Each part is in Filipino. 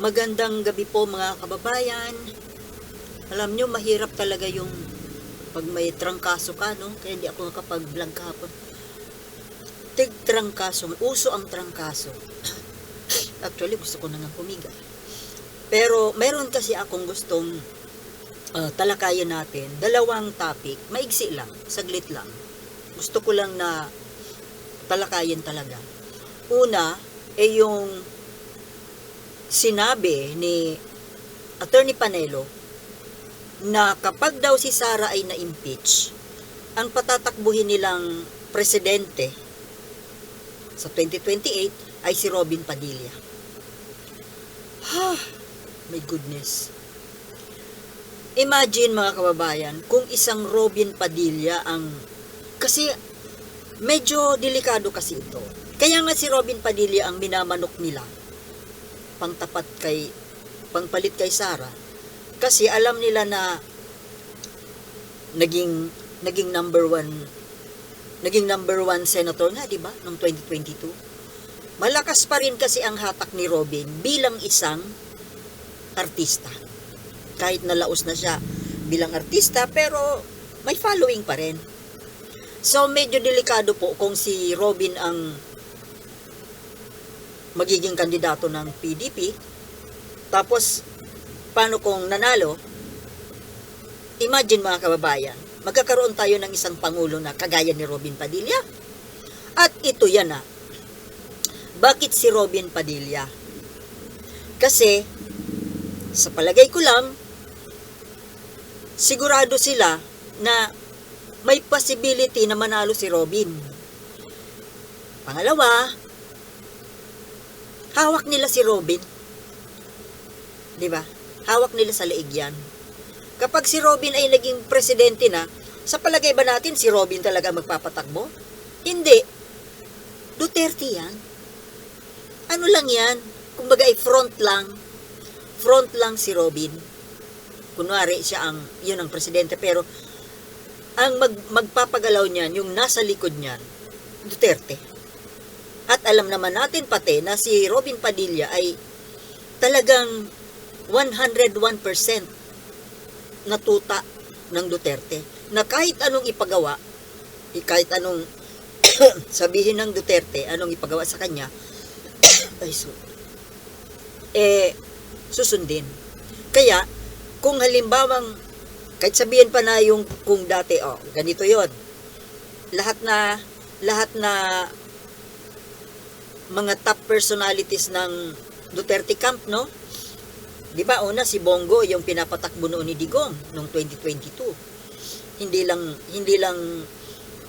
Magandang gabi po mga kababayan. Alam nyo, mahirap talaga yung pag may trangkaso ka, no? Kaya hindi ako nakapag-vlog kahapon. Tig trangkaso. Uso ang trangkaso. Actually, gusto ko na nga pumiga. Pero, meron kasi akong gustong uh, talakayan natin. Dalawang topic. Maigsi lang. Saglit lang. Gusto ko lang na talakayan talaga. Una, eh yung sinabi ni Attorney Panelo na kapag daw si Sara ay na-impeach, ang patatakbuhin nilang presidente sa 2028 ay si Robin Padilla. Ha, my goodness. Imagine mga kababayan, kung isang Robin Padilla ang kasi medyo delikado kasi ito. Kaya nga si Robin Padilla ang minamanok nila pangtapat kay pangpalit kay Sara kasi alam nila na naging naging number one naging number one senator nga, di ba, noong 2022. Malakas pa rin kasi ang hatak ni Robin bilang isang artista. Kahit nalaos na siya bilang artista, pero may following pa rin. So, medyo delikado po kung si Robin ang magiging kandidato ng PDP. Tapos, paano kung nanalo? Imagine mga kababayan, magkakaroon tayo ng isang pangulo na kagaya ni Robin Padilla. At ito yan na. Bakit si Robin Padilla? Kasi, sa palagay ko lang, sigurado sila na may possibility na manalo si Robin. Pangalawa, hawak nila si Robin. 'Di ba? Hawak nila sa leeg 'yan. Kapag si Robin ay naging presidente na, sa palagay ba natin si Robin talaga magpapatakbo? Hindi. Duterte yan. Ano lang yan? Kumbaga ay front lang. Front lang si Robin. Kunwari siya ang, yun ang presidente. Pero, ang mag, magpapagalaw niyan, yung nasa likod niyan, Duterte. At alam naman natin pati na si Robin Padilla ay talagang 101% natuta ng Duterte. Na kahit anong ipagawa, eh, kahit anong sabihin ng Duterte, anong ipagawa sa kanya, ay so, eh, susundin. Kaya, kung halimbawang, kahit sabihin pa na yung kung dati, oh, ganito yon lahat na, lahat na mga top personalities ng Duterte camp, no? Di ba, una si Bongo, yung pinapatakbo noon ni Digong noong 2022. Hindi lang, hindi lang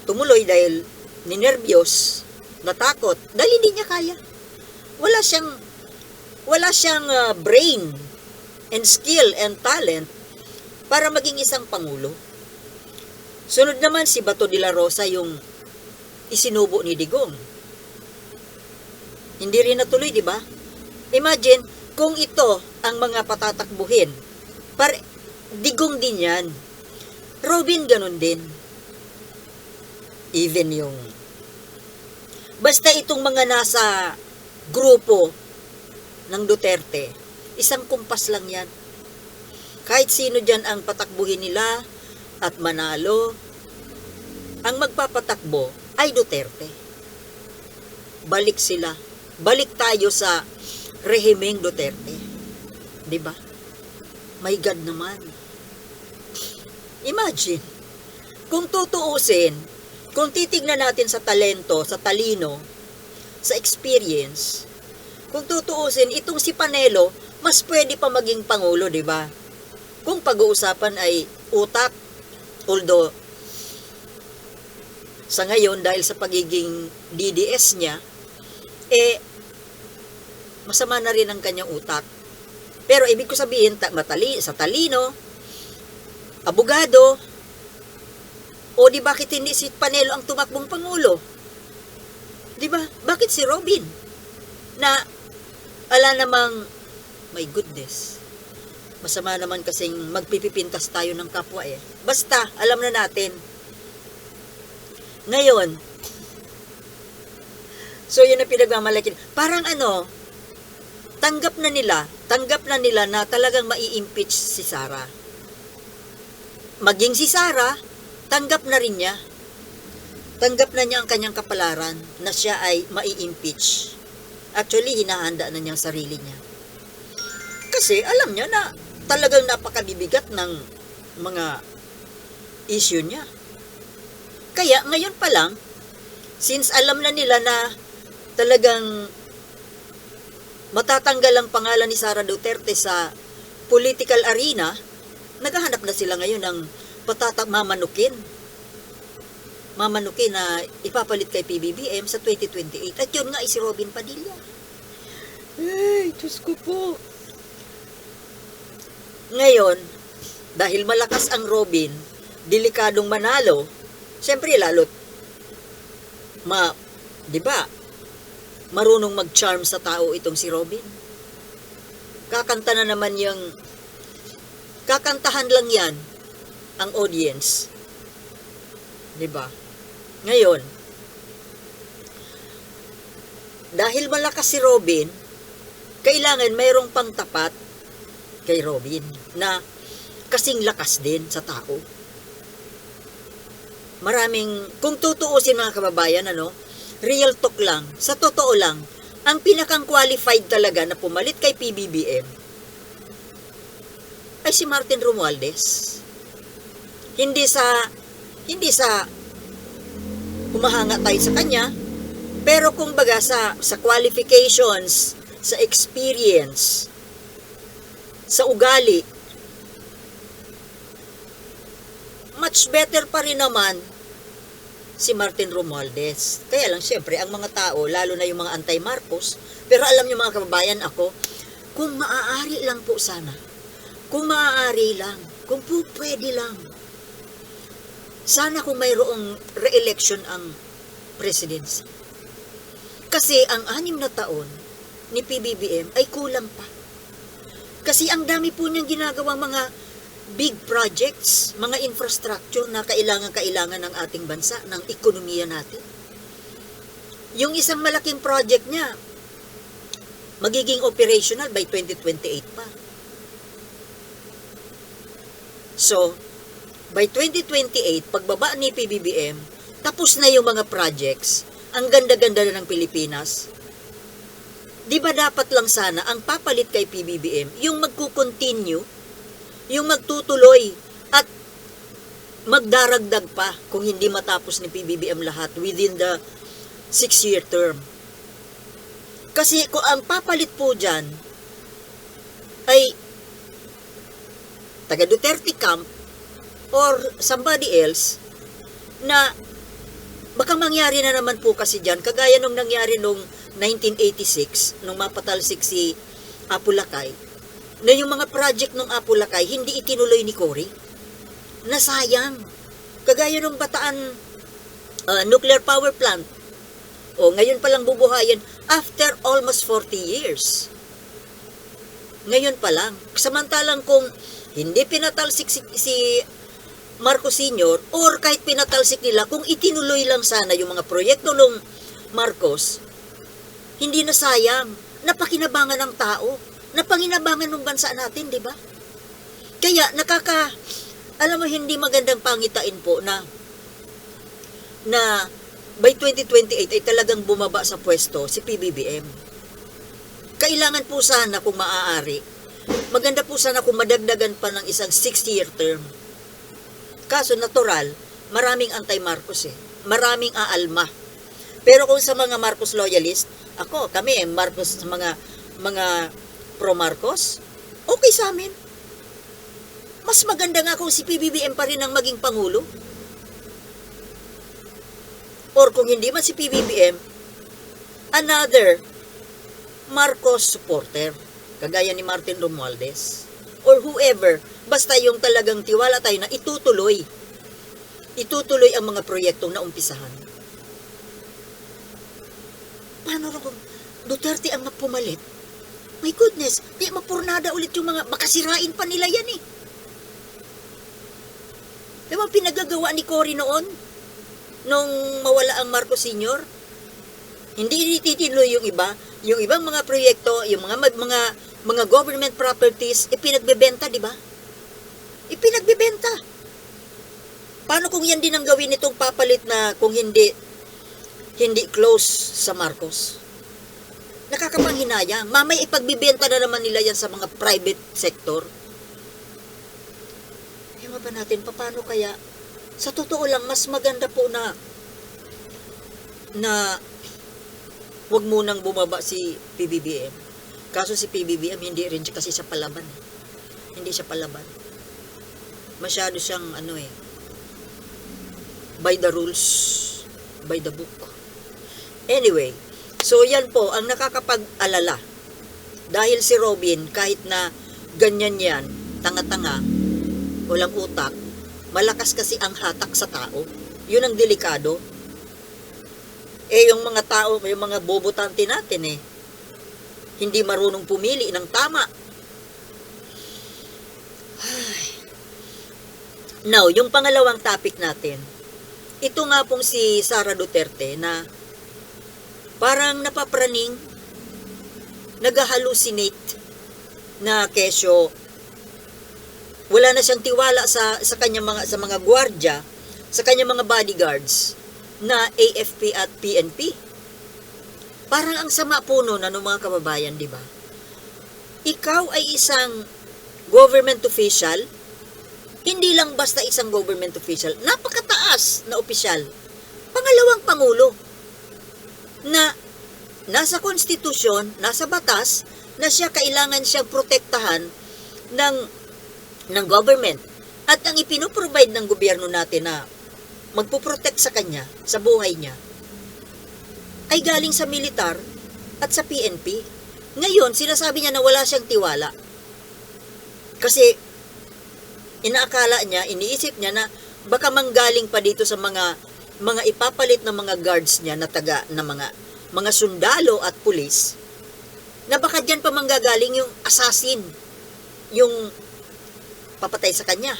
tumuloy dahil ninervyos, natakot, dahil hindi niya kaya. Wala siyang, wala siyang uh, brain and skill and talent para maging isang pangulo. Sunod naman si Bato de la Rosa yung isinubo ni Digong. Hindi rin natuloy, di ba? Imagine, kung ito ang mga patatakbuhin, par digong din yan. Robin ganun din. Even yung basta itong mga nasa grupo ng Duterte, isang kumpas lang yan. Kahit sino dyan ang patakbuhin nila at manalo, ang magpapatakbo ay Duterte. Balik sila. Balik tayo sa rehimeng Duterte. 'Di ba? My God naman. Imagine, kung tutuusin, kung titignan natin sa talento, sa talino, sa experience, kung tutuusin, itong si Panelo, mas pwede pa maging pangulo, di ba? Kung pag-uusapan ay utak, although sa ngayon, dahil sa pagiging DDS niya, eh, masama na rin ang kanyang utak. Pero ibig ko sabihin, ta- matali, sa talino, abogado, o di bakit hindi si Panelo ang tumakbong pangulo? Di ba? Bakit si Robin? Na, ala namang, my goodness, masama naman kasing magpipipintas tayo ng kapwa eh. Basta, alam na natin. Ngayon, so yun ang pinagmamalaki. Parang ano, tanggap na nila, tanggap na nila na talagang mai-impeach si Sara. Maging si Sara, tanggap na rin niya. Tanggap na niya ang kanyang kapalaran na siya ay mai-impeach. Actually, hinahanda na niyang sarili niya. Kasi alam niya na talagang napakabibigat ng mga issue niya. Kaya ngayon pa lang, since alam na nila na talagang matatanggal ang pangalan ni Sara Duterte sa political arena, naghahanap na sila ngayon ng patatak mamanukin. Mamanukin na ipapalit kay PBBM sa 2028. At yun nga ay si Robin Padilla. Ay, Diyos ko po. Ngayon, dahil malakas ang Robin, delikadong manalo, siyempre lalo't ma, di ba, marunong mag-charm sa tao itong si Robin. Kakanta na naman yung, kakantahan lang yan ang audience. Di ba? Ngayon, dahil malakas si Robin, kailangan mayroong pangtapat kay Robin na kasing lakas din sa tao. Maraming, kung tutuusin mga kababayan, ano, real talk lang, sa totoo lang, ang pinakang qualified talaga na pumalit kay PBBM ay si Martin Romualdez. Hindi sa, hindi sa humahanga tayo sa kanya, pero kung baga sa, sa qualifications, sa experience, sa ugali, much better pa rin naman si Martin Romualdez. Kaya lang, syempre, ang mga tao, lalo na yung mga anti-Marcos, pero alam niyo mga kababayan ako, kung maaari lang po sana, kung maaari lang, kung po pwede lang, sana kung mayroong re-election ang presidency. Kasi ang anim na taon ni PBBM ay kulang pa. Kasi ang dami po niyang ginagawang mga big projects, mga infrastructure na kailangan-kailangan ng ating bansa, ng ekonomiya natin. Yung isang malaking project niya, magiging operational by 2028 pa. So, by 2028, pagbaba ni PBBM, tapos na yung mga projects, ang ganda-ganda ng Pilipinas. Di ba dapat lang sana ang papalit kay PBBM, yung magkukontinue, yung magtutuloy, at magdaragdag pa kung hindi matapos ni PBBM lahat within the six-year term. Kasi kung ang papalit po dyan ay taga Duterte camp or somebody else na baka mangyari na naman po kasi dyan, kagaya nung nangyari nung 1986, nung mapatalsik si Apulakay, na yung mga project ng Apulakay, hindi itinuloy ni Cory. Nasayang. Kagaya nung bataan uh, nuclear power plant. O, ngayon pa lang bubuhayin after almost 40 years. Ngayon pa lang. Samantalang kung hindi pinatalsik si, si Marcos Sr. or kahit pinatalsik nila, kung itinuloy lang sana yung mga proyekto ng Marcos, hindi na sayang. Napakinabangan ng tao. Napanginabangan ng bansa natin, di ba? Kaya nakaka, alam mo, hindi magandang pangitain po na na by 2028 ay talagang bumaba sa pwesto si PBBM. Kailangan po sana kung maaari, maganda po sana kung madagdagan pa ng isang 60-year term. Kaso natural, maraming anti-Marcos eh. Maraming aalma. Pero kung sa mga Marcos loyalist, ako, kami eh, Marcos, sa mga, mga pro-Marcos, okay sa amin. Mas maganda nga kung si PBBM pa rin ang maging Pangulo. Or kung hindi man si PBBM, another Marcos supporter, kagaya ni Martin Romualdez, or whoever, basta yung talagang tiwala tayo na itutuloy, itutuloy ang mga proyektong naumpisahan. Paano na kung Duterte ang pumalit? My goodness, di mapurnada ulit yung mga, makasirain pa nila yan eh. Diba pinagagawa ni Cory noon? Nung mawala ang Marcos Sr.? Hindi ititiloy yung iba. yung ibang mga proyekto, yung mga mga mga government properties ipinagbebenta, di ba? Ipinagbebenta. Paano kung yan din ang gawin nitong papalit na kung hindi hindi close sa Marcos? Nakakapanghinayang. Mamay ipagbibenta na naman nila yan sa mga private sector. Ewan ba natin, paano kaya? Sa totoo lang, mas maganda po na na wag munang bumaba si PBBM. Kaso si PBBM hindi rin kasi siya palaban. eh. Hindi siya palaban. Masyado siyang ano eh by the rules, by the book. Anyway, so yan po ang nakakapag-alala. Dahil si Robin, kahit na ganyan yan, tanga-tanga, walang utak, malakas kasi ang hatak sa tao. Yun ang delikado. Eh, yung mga tao, yung mga bobotante natin eh, hindi marunong pumili ng tama. Ay. Now, yung pangalawang topic natin, ito nga pong si Sara Duterte na parang napapraning, nag-hallucinate na kesyo wala na siyang tiwala sa sa kanyang mga sa mga gwardiya, sa kanyang mga bodyguards na AFP at PNP. Parang ang sama po no ng mga kababayan, di ba? Ikaw ay isang government official, hindi lang basta isang government official, napakataas na opisyal. Pangalawang pangulo na nasa konstitusyon, nasa batas na siya kailangan siyang protektahan ng ng government at ang ipinoprovide ng gobyerno natin na magpuprotect sa kanya, sa buhay niya, ay galing sa militar at sa PNP. Ngayon, sinasabi niya na wala siyang tiwala. Kasi inaakala niya, iniisip niya na baka manggaling pa dito sa mga mga ipapalit ng mga guards niya na taga na mga mga sundalo at pulis na baka diyan pa manggagaling yung assassin yung papatay sa kanya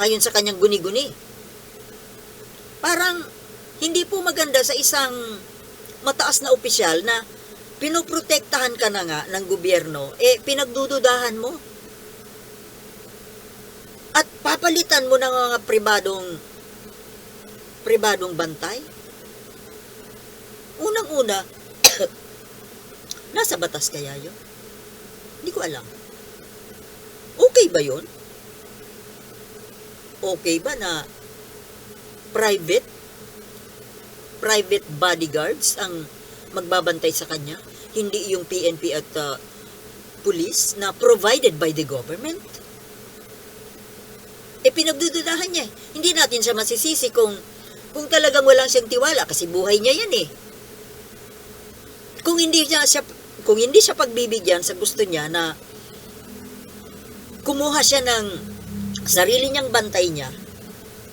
ayon sa kanyang guni-guni. Parang hindi po maganda sa isang mataas na opisyal na pinoprotektahan ka na nga ng gobyerno eh pinagdududahan mo. At papalitan mo ng mga pribadong pribadong bantay. Unang-una, nasa batas kaya yun? Hindi ko alam. Okay ba yun? Okay ba na private private bodyguards ang magbabantay sa kanya? Hindi yung PNP at uh, police na provided by the government? eh pinagdududahan niya. eh. Hindi natin siya masisisi kung kung talagang walang siyang tiwala kasi buhay niya yan eh. Kung hindi niya siya kung hindi siya pagbibigyan sa gusto niya na kumuha siya ng sarili niyang bantay niya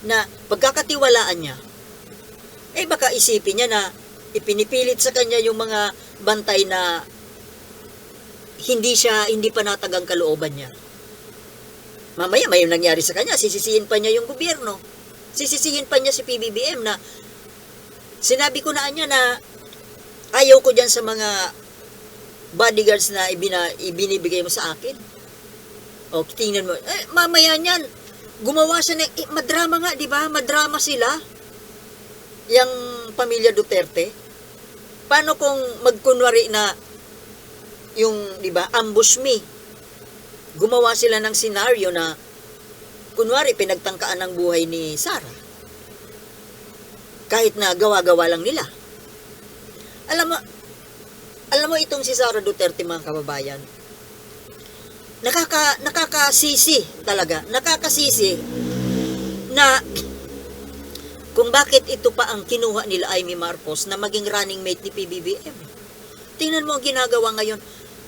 na pagkakatiwalaan niya eh baka isipin niya na ipinipilit sa kanya yung mga bantay na hindi siya hindi pa natagang kalooban niya Mamaya may nangyari sa kanya, sisisihin pa niya yung gobyerno. Sisisihin pa niya si PBBM na sinabi ko na niya na ayaw ko dyan sa mga bodyguards na ibina, ibinibigay mo sa akin. O, tingnan mo. Eh, mamaya niyan, gumawa siya ng, eh, madrama nga, di ba? Madrama sila. Yang pamilya Duterte. Paano kung magkunwari na yung, di ba, ambush me gumawa sila ng senaryo na kunwari pinagtangkaan ng buhay ni Sarah. Kahit na gawa-gawa lang nila. Alam mo, alam mo itong si Sara Duterte mga kababayan, nakaka, nakakasisi talaga, nakakasisi na kung bakit ito pa ang kinuha nila Amy Marcos na maging running mate ni PBBM. Tingnan mo ang ginagawa ngayon,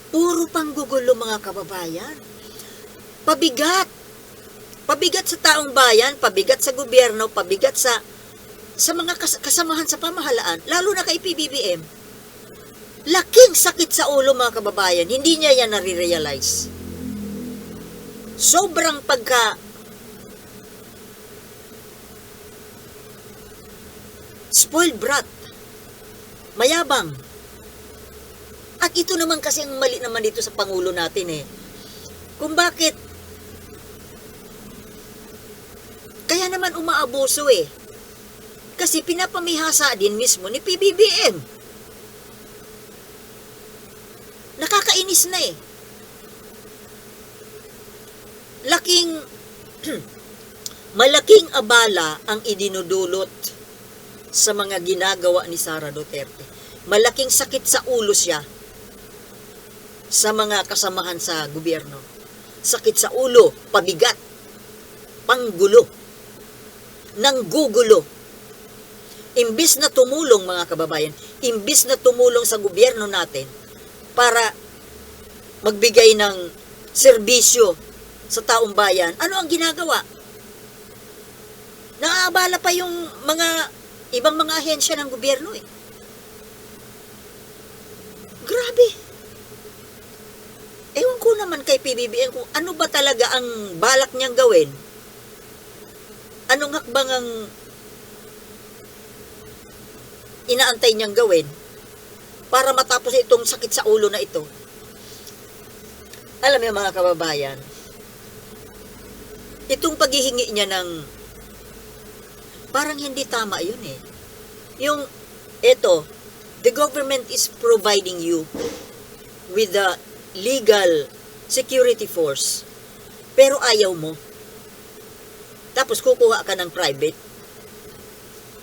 puro panggugulo mga kababayan. Pabigat. Pabigat sa taong bayan, pabigat sa gobyerno, pabigat sa sa mga kas- kasamahan sa pamahalaan, lalo na kay PBBM. Laking sakit sa ulo mga kababayan, hindi niya yan nare-realize. Sobrang pagka spoiled brat, mayabang, At ito naman kasi ang mali naman dito sa Pangulo natin eh. Kung bakit kaya naman umaabuso eh. Kasi pinapamihasa din mismo ni PBBM. Nakakainis na eh. Laking malaking abala ang idinudulot sa mga ginagawa ni Sara Duterte. Malaking sakit sa ulo siya sa mga kasamahan sa gobyerno. Sakit sa ulo, pabigat, panggulo, nanggugulo. Imbis na tumulong mga kababayan, imbis na tumulong sa gobyerno natin para magbigay ng serbisyo sa taong bayan, ano ang ginagawa? Naaabala pa yung mga ibang mga ahensya ng gobyerno eh. Grabe. Ewan ko naman kay PBBM kung ano ba talaga ang balak niyang gawin. Anong hakbang ang inaantay niyang gawin para matapos itong sakit sa ulo na ito. Alam niyo mga kababayan, itong paghihingi niya ng parang hindi tama yun eh. Yung, eto, the government is providing you with the legal security force, pero ayaw mo. Tapos kukuha ka ng private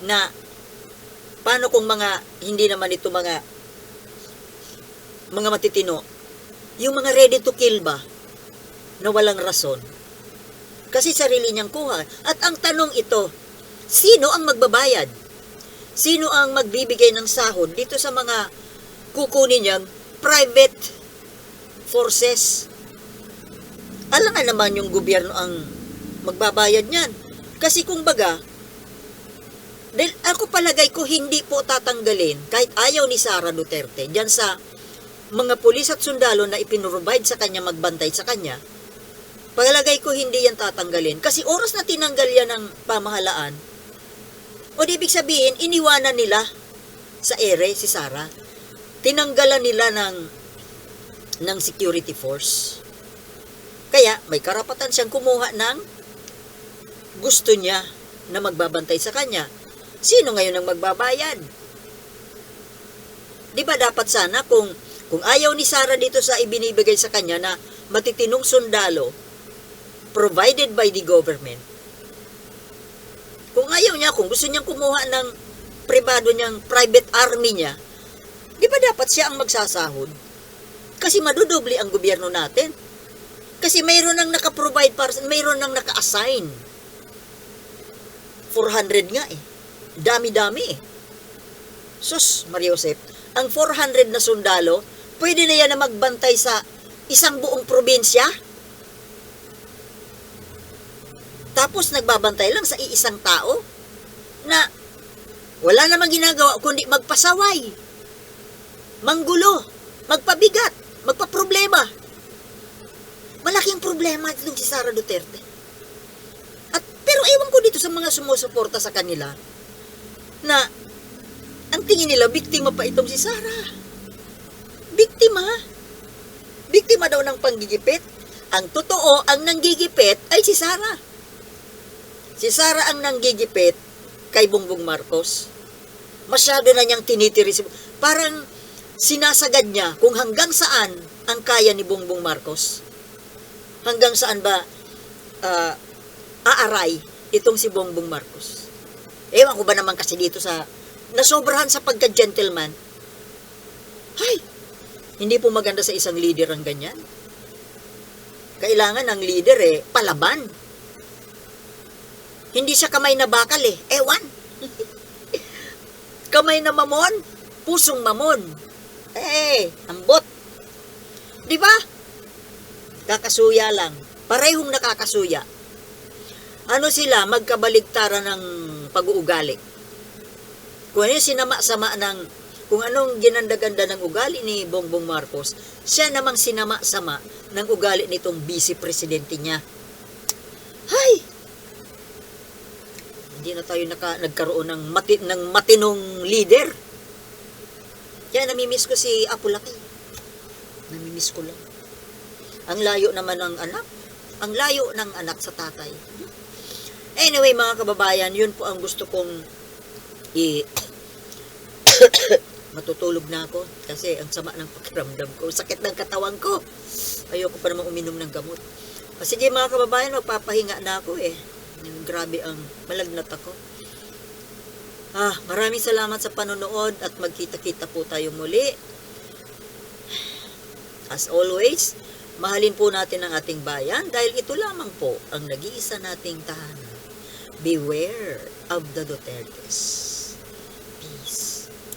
na paano kung mga hindi naman ito mga mga matitino yung mga ready to kill ba na walang rason. Kasi sarili niyang kuha. At ang tanong ito sino ang magbabayad? Sino ang magbibigay ng sahod dito sa mga kukunin niyang private forces? Alam nga naman yung gobyerno ang magbabayad niyan kasi kung baga dahil ako palagay ko hindi po tatanggalin kahit ayaw ni Sara Duterte diyan sa mga pulis at sundalo na ipinrovide sa kanya magbantay sa kanya. Palagay ko hindi yan tatanggalin kasi oras na tinanggal yan ng pamahalaan. O di ibig sabihin iniwanan nila sa ere si Sara. Tinanggalan nila ng ng security force. Kaya may karapatan siyang kumuha ng gusto niya na magbabantay sa kanya. Sino ngayon ang magbabayad? Di ba dapat sana kung kung ayaw ni Sara dito sa ibinibigay sa kanya na matitinong sundalo provided by the government. Kung ayaw niya, kung gusto niyang kumuha ng privado niyang private army niya, di ba dapat siya ang magsasahod? Kasi madudubli ang gobyerno natin. Kasi mayroon nang nakaprovide para mayroon nang naka-assign. 400 nga eh. Dami-dami eh. Sus, Mariosep, ang 400 na sundalo, pwede na yan na magbantay sa isang buong probinsya? Tapos nagbabantay lang sa iisang tao na wala namang ginagawa kundi magpasaway, manggulo, magpabigat, magpaproblema. Malaking problema itong si Sara Duterte. Pero ewan ko dito sa mga sumusuporta sa kanila na ang tingin nila biktima pa itong si Sara. Biktima. Biktima daw ng panggigipit. Ang totoo, ang nanggigipit ay si Sara. Si Sara ang nanggigipit kay Bongbong Marcos. Masyado na niyang tinitiris. Parang sinasagad niya kung hanggang saan ang kaya ni Bongbong Marcos. Hanggang saan ba ah, aaray itong si Bongbong Marcos. Ewan ko ba naman kasi dito sa nasobrahan sa pagka-gentleman. Hay, hindi po maganda sa isang leader ang ganyan. Kailangan ng leader eh, palaban. Hindi siya kamay na bakal eh, ewan. kamay na mamon, pusong mamon. Eh, ambot. Di ba? Kakasuya lang. Parehong nakakasuya. Ano sila, magkabaligtaran ng pag-uugali. Kung ano yung sinama-sama ng, kung anong ginanda-ganda ng ugali ni Bongbong Marcos, siya namang sinama-sama ng ugali nitong vice-presidente niya. Hay! Hindi na tayo naka, nagkaroon ng, mati, ng matinong leader. Kaya namimiss ko si Apo Laki. Namimiss ko lang. Ang layo naman ng anak. Ang layo ng anak sa tatay. Anyway, mga kababayan, yun po ang gusto kong i matutulog na ako kasi ang sama ng pakiramdam ko. Sakit ng katawan ko. Ayoko pa naman uminom ng gamot. Sige mga kababayan, magpapahinga na ako eh. Grabe ang malagnat ako. Ah, maraming salamat sa panonood at magkita-kita po tayo muli. As always, mahalin po natin ang ating bayan dahil ito lamang po ang nag-iisa nating tahanan. Beware of the Dutertes.